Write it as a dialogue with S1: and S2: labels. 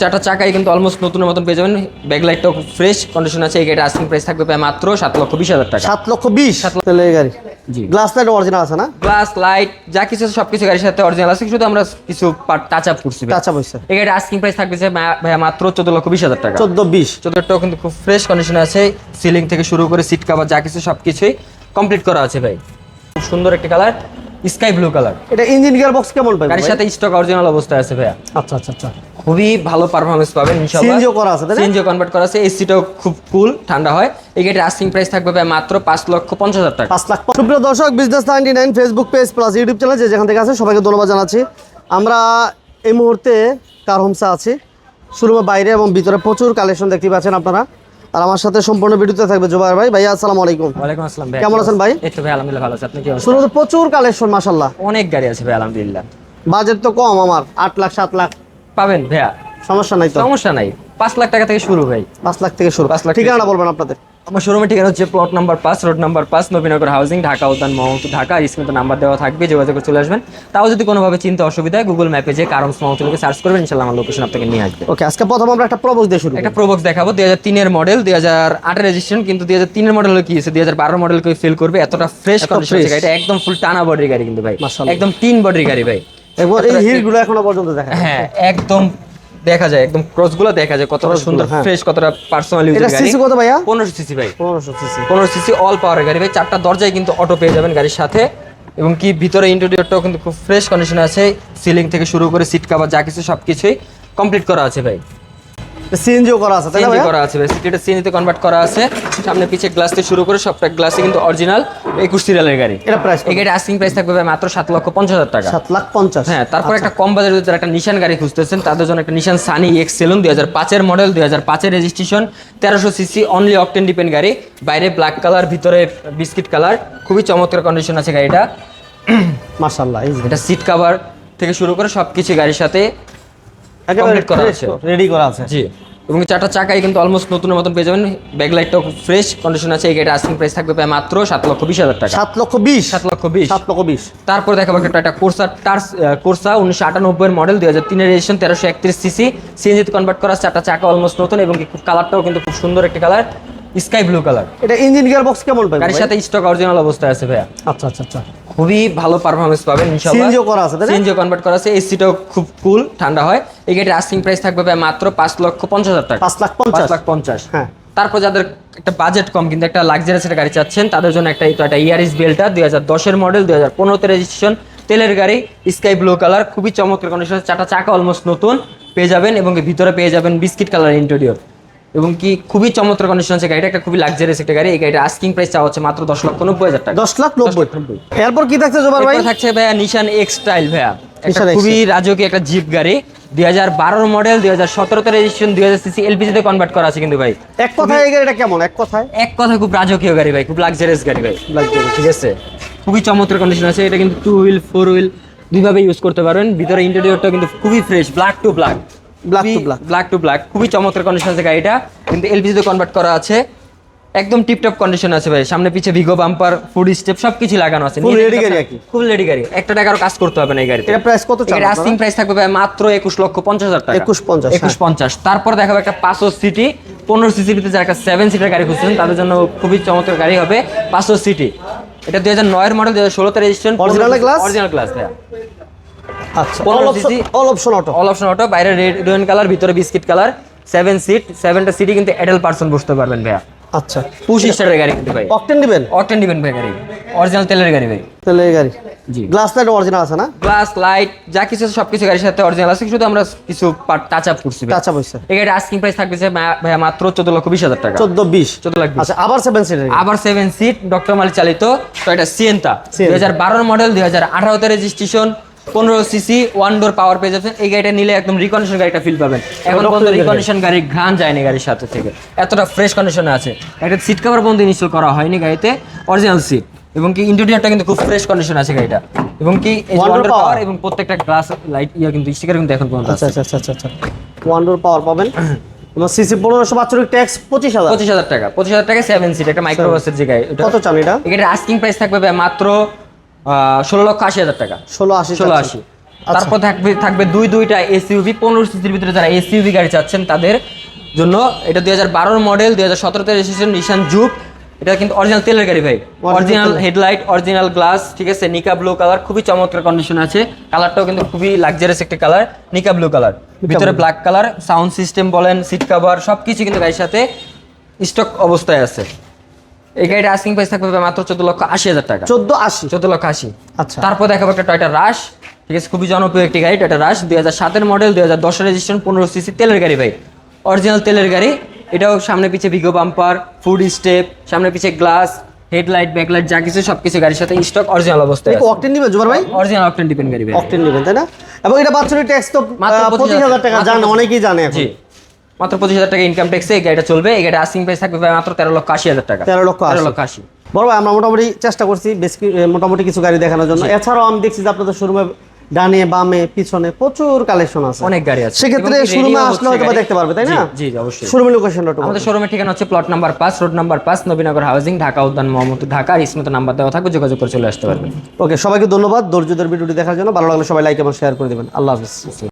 S1: চারটা চাকাই কিন্তু অলমোস্ট নতুনের মতন পেয়ে যাবেন। ব্যাকলাইটটাও খুব ফ্রেশ কন্ডিশন আছে এই গাড়িটা আস্কিং প্রাইস থাকবে প্রায় মাত্র সাত লক্ষ বিশ হাজার টাকা।
S2: সাত লক্ষ বিশ? তেলে গাড়ি।
S1: জি।
S2: গ্লাস লাইট অরিজিনাল আছে না?
S1: গ্লাস লাইট যা কিছু আছে সবকিছু গাড়ির সাথে অরিজিনাল আছে শুধু আমরা কিছু টাচ আপ করছি।
S2: কাঁচা পয়সা
S1: এই গাড়িটা আস্কিং প্রাইস থাকবে যে ভাইয়া মাত্র চোদ্দ লক্ষ বিশ হাজার টাকা।
S2: চোদ্দ বিশ।
S1: চোদ্দটাও কিন্তু খুব ফ্রেশ কন্ডিশনে আছে সিলিং থেকে শুরু করে সিট কাভার যা কিছু সবকিছুই কমপ্লিট করা আছে ভাই। খুব সুন্দর একটা কালার স্কাই ব্লু কালার
S2: এটা ইঞ্জিন গিয়ার বক্স কেমন পাবে
S1: গাড়ির সাথে স্টক অরিজিনাল অবস্থায় আছে ভাইয়া।
S2: আচ্ছা আচ্ছা আচ্ছা।
S1: খুবই ভালো পারফরমেন্স পাবেন ইনশাআল্লাহ।
S2: করা আছে তাই
S1: কনভার্ট করা আছে এসিটাও খুব কুল ঠান্ডা হয়। এই গাড়ির আস্কিং প্রাইস থাকবে মাত্র পাঁচ লক্ষ পঞ্চাশ হাজার টাকা।
S2: পাঁচ লাখ সুপ্রিয় দর্শক business ninety nine Facebook page plus YouTube channel যে যেখান থেকে আছে সবাইকে ধন্যবাদ জানাচ্ছি। আমরা এই মুহূর্তে কার হোমসে আছি। শোরুমের বাইরে এবং ভিতরে প্রচুর কালেকশন দেখতে পাচ্ছেন আপনারা। আর আমার সাথে সম্পূর্ণ ভিডিওতে থাকবে জুবাইর ভাই। ভাইয়া আসসালামু আলাইকুম।
S1: ওয়ালাইকুম আসসালাম ভাই।
S2: কেমন আছেন ভাই?
S1: এই তো ভাই আলহামদুলিল্লাহ ভালো আছে। আপনি কি
S2: শুরুতে প্রচুর কালেকশন মাসাল্লাহ
S1: অনেক গাড়ি আছে ভাই আলহামদুলিল্লাহ।
S2: বাজেট তো কম আমার আট লাখ সাত লাখ।
S1: পাবেন ভাইয়া?
S2: সমস্যা নাই তো।
S1: সমস্যা নাই। পাঁচ লাখ টাকা থেকে শুরু ভাই।
S2: পাঁচ লাখ থেকে শুরু।
S1: পাঁচ লাখ
S2: ঠিকানা বলবেন আপনাদের।
S1: আমার শোরুমের ঠিকানা হচ্ছে প্লট নাম্বার পাঁচ রোড নাম্বার পাঁচ নবীনগর হাউজিং ঢাকা উদ্যান মহম্মদপুর ঢাকা। স্ক্রিনে নাম্বার দেওয়া থাকবে যোগাযোগ করে চলে আসবেন। তাও যদি কোনোভাবে চিন্তা অসুবিধা হয় গুগল ম্যাপে যে কারণ মহম্মদপুরকে সার্চ করবেন ইনশাল্লাহ আমার লোকেশন আপনাকে নিয়ে আসবে।
S2: ওকে আজকে প্রথম আমরা একটা প্রবক্স দিয়ে শুরু
S1: একটা প্রবক্স দেখাবো দুই হাজার তিনের মডেল দুই হাজার আটের রেজিস্ট্রেশন কিন্তু দুই হাজার তিনের মডেল কি আছে দুই হাজার বারো মডেল কেউ ফিল করবে এতটা ফ্রেশ কন্ডিশন। গাড়িটা একদম ফুল টানা বডির গাড়ি কিন্তু ভাই। একদম তিন বডির গাড়ি ভাই।
S2: এবং এই হিলগুলো এখনও পর্যন্ত দেখা
S1: হ্যাঁ একদম দেখা যায় একদম ক্রসগুলো দেখা যায় কতটা সুন্দর
S2: হ্যাঁ।
S1: ফ্রেশ কতটা পার্সোনালি ইউজের
S2: এটা
S1: গাড়ি।
S2: সিসি কত ভাইয়া?
S1: পনেরোশো সিসি ভাই।
S2: পনেরোশো সিসি
S1: পনেরো সিসি অল পাওয়ার গাড়ি ভাই চারটা দরজায় কিন্তু অটো পেয়ে যাবেন গাড়ির সাথে। এবং কি ভিতরে ইন্টেরিয়রটাও কিন্তু খুব ফ্রেশ কন্ডিশনে আছে। সিলিং থেকে শুরু করে সিট কাভার যা কিছু সবকিছুই কমপ্লিট করা আছে ভাই।
S2: সিএনজিও করা আছে
S1: সিএনজি করা আছে সিএনজিতে কনভার্ট করা আছে। সামনে পিছে গ্লাস থেকে শুরু করে সবটা গ্লাসে কিন্তু অরিজিনাল একুশ সিরিয়ালের গাড়ি।
S2: এটা প্রাইস
S1: এই গাড়ি আস্কিং প্রাইস থাকবে মাত্র সাত লক্ষ পঞ্চাশ হাজার টাকা।
S2: সাত লাখ পঞ্চাশ।
S1: হ্যাঁ তারপর একটা কম যারা একটা নিশান গাড়ি খুঁজতেছেন। তাদের জন্য একটা নিশান সানি এক্স সেলুন দুই হাজার পাঁচের মডেল দুই হাজার পাঁচের রেজিস্ট্রেশন তেরোশো সিসি অনলি অকটেন ডিপেন্ড গাড়ি। বাইরে ব্ল্যাক কালার ভিতরে বিস্কিট কালার খুবই চমৎকার কন্ডিশন আছে গাড়িটা।
S2: যে
S1: এটা সিট কাভার থেকে শুরু করে সব কিছু গাড়ির সাথে। করা আছে।
S2: রেডি করা আছে।
S1: জি এবং চারটা চাকাই কিন্তু অলমোস্ট নতুনের মতন পেয়ে যাবেন। ব্যাকলাইটটাও খুব ফ্রেশ কন্ডিশন আছে এই গাড়িটা আস্কিং প্রাইস থাকবে প্রায় মাত্র সাত লক্ষ বিশ হাজার টাকা।
S2: সাত লক্ষ বিশ।
S1: সাত লক্ষ বিশ।
S2: সাত লক্ষ বিশ।
S1: তারপর দেখাবো একটা একটা কোর্সা টার্স কোর্সা উনিশশো আটানব্বই মডেল দুই হাজার তিনের রেজিস্ট্রেশন তেরোশো একত্রিশ সিসি সিএনজিতে কনভার্ট করা চারটা চাকা অলমোস্ট নতুন এবং কালারটাও কিন্তু খুব সুন্দর একটা কালার স্কাই ব্লু কালার
S2: এটা ইঞ্জিন গিয়ার বক্স কেমন পাবে
S1: গাড়ির সাথে স্টক অরিজিনাল অবস্থায় আছে ভাইয়া।
S2: আচ্ছা আচ্ছা আচ্ছা।
S1: খুবই ভালো পারফরমেন্স পাবেন ইনশাআল্লাহ।
S2: সিএনজিও করা আছে তাই না?
S1: সিএনজিও কনভার্ট করা আছে এসিটাও খুব কুল ঠান্ডা হয়। এই গাড়ির আস্কিং প্রাইস থাকবে মাত্র পাঁচ লক্ষ পঞ্চাশ হাজার টাকা।
S2: পাঁচ লাখ
S1: পাঁচ
S2: পঞ্চাশ
S1: লাখ পঞ্চাশ।
S2: হ্যাঁ।
S1: তারপর যাদের একটা বাজেট কম কিন্তু একটা লাক্সারিয়াস একটা গাড়ি চাচ্ছেন তাদের জন্য একটা এটা একটা ইয়ারিস বেলটা দুই হাজার দশের মডেল দুই হাজার পনেরোতে রেজিস্ট্রেশন তেলের গাড়ি স্কাই ব্লু কালার খুবই চমৎকার কন্ডিশন চারটা চাকা অলমোস্ট নতুন পেয়ে যাবেন এবং ভিতরে পেয়ে যাবেন বিস্কিট কালার ইন্টেরিয়র এবং কি খুবই চমৎকার কন্ডিশন আছে গাড়িটা একটা খুবই লাক্সারিয়াস একটা গাড়ি। এই গাড়িটা আস্কিং প্রাইস চাওয়া হচ্ছে মাত্র দশ লক্ষ নব্বই হাজার টাকা।
S2: দশ লাখ নব্বই। এরপর কি থাকছে জোবার ভাই?
S1: থাকছে ভাইয়া নিশান এক্স স্টাইল ভাইয়া। খুবই রাজকীয় একটা জিপ গাড়ি। দুই হাজার বারোর মডেল দুই হাজার সতেরোতে রেজিস্ট্রেশন দুই হাজার সিসি এলপিজিতে কনভার্ট করা আছে কিন্তু ভাই।
S2: এক কথায় এই গাড়িটা কেমন? এক কথায়?
S1: এক কথা খুব রাজকীয় গাড়ি ভাই খুব লাক্সারিয়াস গাড়ি ভাই।
S2: Luxurious।
S1: ঠিক আছে? খুবই চমৎকার কন্ডিশন আছে। এটা কিন্তু টু হুইল ফোর হুইল দুইভাবে ইউজ করতে পারবেন। ভিতরে ইন্টেরিয়রটা কিন্তু খুবই fresh black to black
S2: Black to black।
S1: Black to black খুবই চমৎকার কন্ডিশন আছে গাড়িটা। কিন্তু এলপিজিতে কনভার্ট করা আছে। একদম টিপটপ কন্ডিশন আছে ভাই। সামনে পিছে ভিগো বাম্পার ফুড স্টেপ সবকিছু লাগানো আছে।
S2: Ready
S1: দেখতে
S2: গাড়ি কি।
S1: ফুল রেডি গাড়ি। একটা টাকারও কাজ করতে হবে না এই গাড়িতে।
S2: এটা প্রাইস কত চান
S1: এর আস্কিং প্রাইস থাকবে ভাই মাত্র একুশ লক্ষ পঞ্চাশ হাজার টাকা।
S2: 21,50
S1: একুশ পঞ্চাশ। তারপর দেখাবো একটা পাঁচশো সিটি। পনেরো সিসিতে যারা একটা সেভেন সিটার গাড়ি খুঁজছেন তাদের জন্য খুবই চমৎকার গাড়ি হবে পাঁচশো সিটি। এটা দুই হাজার নয়ের মডেল দুই হাজার ষোলোতে রেজিস্ট্রেশন
S2: Original glass?
S1: অরিজিনাল ভাইয়া।
S2: আচ্ছা all option auto
S1: all option auto বাইরে রেড রেড কালার ভিতরে বিস্কিট কালার সেভেন সিট সেভেনটা সিটি কিন্তু এডাল পার্সন বসতে পারবেন ভাইয়া।
S2: আচ্ছা
S1: পুশ স্টারের গাড়ি কিন্তু ভাই।
S2: অকটেন দিবেন?
S1: অকটেন দিবেন ভাই গাড়ি। অরিজিনাল তেলের গাড়ি ভাই।
S2: তাহলে গাড়ি।
S1: জি।
S2: গ্লাস লাইট অরিজিনাল আছে না?
S1: গ্লাস লাইট যা কিছু আছে সবকিছু গাড়ির সাথে অরিজিনাল আছে শুধু আমরা কিছু টাচ আপ করছি এই গাড়ির আস্কিং প্রাইস থাকবে যে মাত্র চোদ্দ লক্ষ বিশ হাজার টাকা।
S2: চোদ্দ বিশ।
S1: চোদ্দ লাখ
S2: আচ্ছা আবার সেভেন সিটার
S1: আবার সিট ডক্টর মালিক চালিত তো এটা হাজার বারোর মডেল দুই হাজার আঠারোতে রেজিস্ট্রেশন পনেরো সিসি ওয়ান ডোর পাওয়ার পেয়ে যাচ্ছেন এই গাড়িটা নিলে একদম রিকন্ডিশন গাড়িটা ফিল পাবেন। এখন পর্যন্ত
S2: গাড়ি।
S1: রিকন্ডিশন গাড়ির ঘ্রাণ যায়নি গাড়ির সাথে থেকে। এতটা ফ্রেশ কন্ডিশনে আছে। একটা সিট কভার পর্যন্ত ইনস্টল করা হয়নি গাড়িতে। অরিজিনাল সিট এবং কি ইন্টেরিয়রটা কিন্তু খুব ফ্রেশ কন্ডিশন আছে গাড়িটা। এবং কি ওয়ান্ডার পাওয়ার এবং প্রত্যেকটা গ্লাস লাইট ইয়া কিন্তু স্টিকার কিন্তু এখন পর্যন্ত
S2: আচ্ছা আচ্ছা আচ্ছা আচ্ছা ওয়ান ডোর পাওয়ার পাবেন। তোমার সিসি পনেরোশো বাৎসরিক ট্যাক্স পঁচিশ হাজার।
S1: পঁচিশ হাজার টাকা। পঁচিশ হাজার টাকা সেভেন সিট একটা মাইক্রোবাসের যে গাড়ি।
S2: কত চান এটা?
S1: এখানে আস্কিং প্রাইস থাকবে মাত্র ষোলো লক্ষ আশি হাজার টাকা।
S2: ষোলো আশি
S1: ষোলো আশি। তারপর থাকবে থাকবে দুই দুইটা এসইউভি পনেরো সিসির ভিতরে যারা এসইউভি গাড়ি চাচ্ছেন তাদের জন্য এটা দুই হাজার বারোর মডেল দুই হাজার সতেরোতে রেজিস্ট্রেশন নিশান জুপ এটা কিন্তু অরিজিনাল তেলের গাড়ি ভাই। অরিজিনাল হেডলাইট অরিজিনাল গ্লাস ঠিক আছে? নিকা ব্লু কালার খুবই চমৎকার কন্ডিশন আছে। কালারটাও কিন্তু খুবই লাক্সারিয়াস একটা কালার নিকা ব্লু কালার ভিতরে ব্ল্যাক কালার সাউন্ড সিস্টেম বলেন সিট কভার সবকিছু কিন্তু গাড়ির সাথে স্টক অবস্থায় আছে। এই গাড়িটা আস্কিং প্রাইস থাকবে মাত্র চোদ্দ লক্ষ আশি হাজার টাকা।
S2: চোদ্দ আশি?
S1: চোদ্দ লক্ষ আশি।
S2: আচ্ছা।
S1: তারপর দেখাবো একটা টয়টা রাশ ঠিক আছে খুবই জনপ্রিয় একটি গাড়ি টয়টা রাশ দুই হাজার সাতের মডেল দুই হাজার দশের রেজিস্ট্রেশন পনেরো সিসি তেলের গাড়ি ভাই। অরিজিনাল তেলের গাড়ি। এটাও সামনে পিছে ভিগো বাম্পার ফুড স্টেপ সামনে পিছে গ্লাস হেডলাইট ব্যাকলাইট যা কিছু সব কিছু গাড়ির সাথে স্টক অরিজিনাল অবস্থায়
S2: এটা অকটেন জুবার ভাই?
S1: অরিজিনাল অকটেন ডিপেন্ড গাড়ি ভাই।
S2: অকটেন নিবেন তাই না? এবং এটা বাৎসরিক ট্যাক্স তো
S1: মাত্র
S2: আহ, পঁচিশ হাজার টাকা
S1: মাত্র
S2: জানে
S1: পঁচিশ-
S2: অনেকেই জানে এখন।
S1: মাত্র পঁচিশ হাজার টাকা ইনকাম ট্যাক্সে এই গাড়িটা চলবে। এই গাড়িটা আস্কিং প্রাইস থাকবে মাত্র তেরো লক্ষ আশি হাজার টাকা।
S2: তেরো লক্ষ
S1: তেরো লক্ষ আশি।
S2: বড় ভাই আমরা মোটামুটি চেষ্টা করছি বেশ মোটামুটি কিছু গাড়ি দেখানোর জন্য। এছাড়াও আমি দেখছি যে আপনাদের শোরুমে ডানে বামে পিছনে প্রচুর কালেকশন আছে।
S1: অনেক গাড়ি আছে।
S2: সেক্ষেত্রে শোরুমে আসলে হয়তো দেখতে পারবে তাই না?
S1: জি অবশ্যই।
S2: শোরুমের লোকেশনটা
S1: আমাদের শোরুমের ঠিকানা হচ্ছে প্লট নাম্বার পাঁচ রোড নাম্বার পাঁচ নবীনগর হাউজিং ঢাকা উদ্যান মোহাম্মদ ঢাকা। আর ইসমত নাম্বার দেওয়া থাকবে যোগাযোগ করে চলে আসতে পারবেন।
S2: ওকে সবাইকে ধন্যবাদ। ধৈর্যদের ভিডিওটি দেখার জন্য। ভালো লাগলে সবাই লাইক এবং শেয়ার করে দেবেন। আল্লাহ হাফিজ।